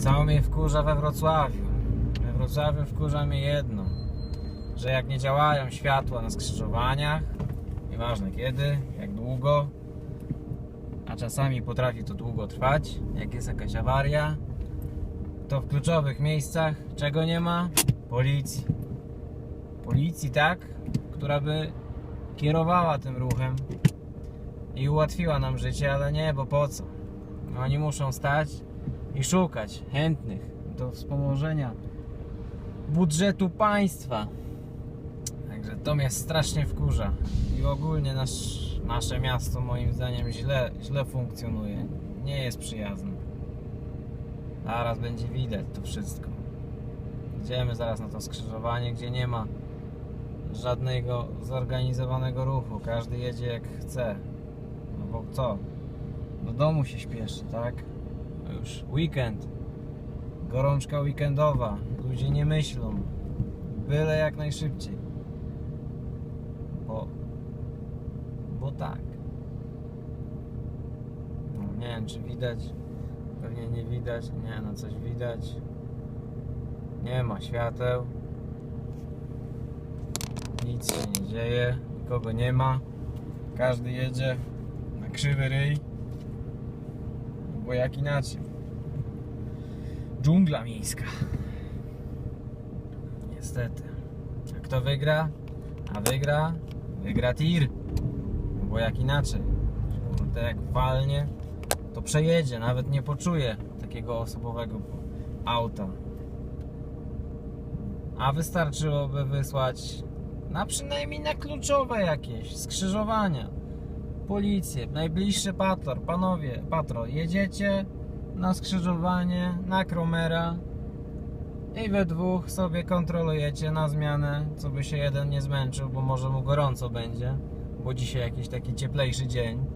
Co mnie wkurza we Wrocławiu? We Wrocławiu wkurza mnie jedno, że jak nie działają światła na skrzyżowaniach, nieważne kiedy, jak długo, a czasami potrafi to długo trwać, jak jest jakaś awaria, to w kluczowych miejscach czego nie ma? Policji. Policji, tak? Która by kierowała tym ruchem i ułatwiła nam życie, ale nie, bo po co? Oni muszą stać i szukać chętnych do wspomożenia budżetu państwa. Także to mnie strasznie wkurza. I ogólnie nasz, nasze miasto moim zdaniem źle, źle funkcjonuje. Nie jest przyjazne. Zaraz będzie widać to wszystko. Idziemy zaraz na to skrzyżowanie, gdzie nie ma żadnego zorganizowanego ruchu. Każdy jedzie jak chce. No bo co? Do domu się śpieszy, tak? Już weekend. Gorączka weekendowa. Ludzie nie myślą. Byle jak najszybciej. Bo... Bo tak. No, nie wiem, czy widać. Pewnie nie widać. Nie, no coś widać. Nie ma świateł. Nic się nie dzieje. Nikogo nie ma. Każdy jedzie na krzywy ryj. Bo jak inaczej. Dżungla miejska. Niestety. A kto wygra? A wygra? Wygra tir. Bo jak inaczej. Kurde, jak walnie, to przejedzie. Nawet nie poczuje takiego osobowego auta. A wystarczyłoby wysłać na przynajmniej na kluczowe jakieś skrzyżowania. Policję, najbliższy patrol, panowie, patrol, jedziecie na skrzyżowanie, na Kromera i we dwóch sobie kontrolujecie na zmianę, co by się jeden nie zmęczył, bo może mu gorąco będzie, bo dzisiaj jakiś taki cieplejszy dzień.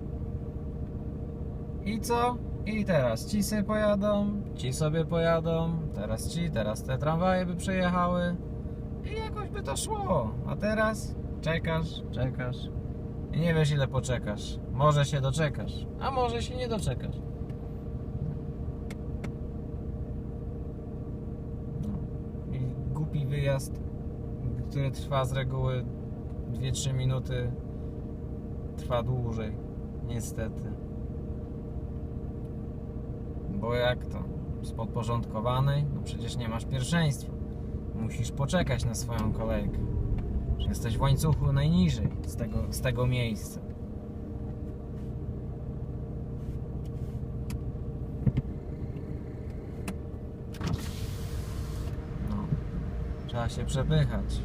I co? I teraz ci sobie pojadą, ci sobie pojadą, teraz ci, teraz te tramwaje by przejechały i jakoś by to szło. A teraz czekasz, czekasz i nie wiesz ile poczekasz. Może się doczekasz, a może się nie doczekasz. No. I głupi wyjazd, który trwa z reguły 2-3 minuty, trwa dłużej. Niestety. Bo jak to? Z podporządkowanej? No przecież nie masz pierwszeństwa. Musisz poczekać na swoją kolejkę. Jesteś w łańcuchu najniżej z tego, z tego miejsca. No. Trzeba się przepychać.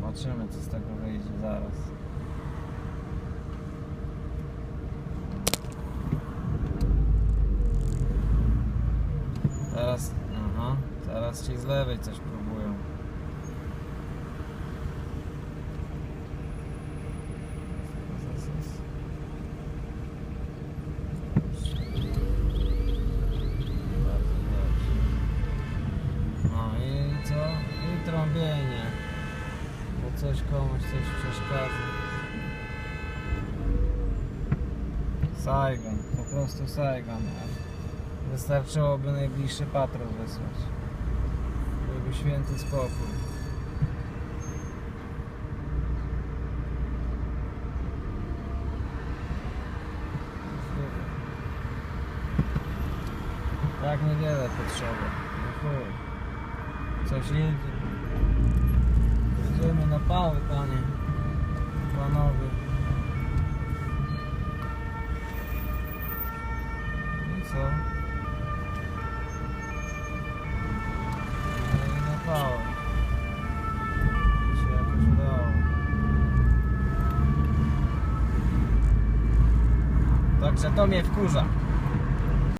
Zobaczymy co z tego wyjdzie zaraz. Teraz, aha, teraz ci z lewej coś coś komuś coś przeszkadza. Saigon, po prostu Saigon. Wystarczyłoby najbliższy patrol wysłać. Byłby święty spokój. Tak niewiele potrzeba. No. Coś jedzie. Jedziemy na pały, panie. Panowie. I co? No i na pały. Się. Także to mnie wkurza.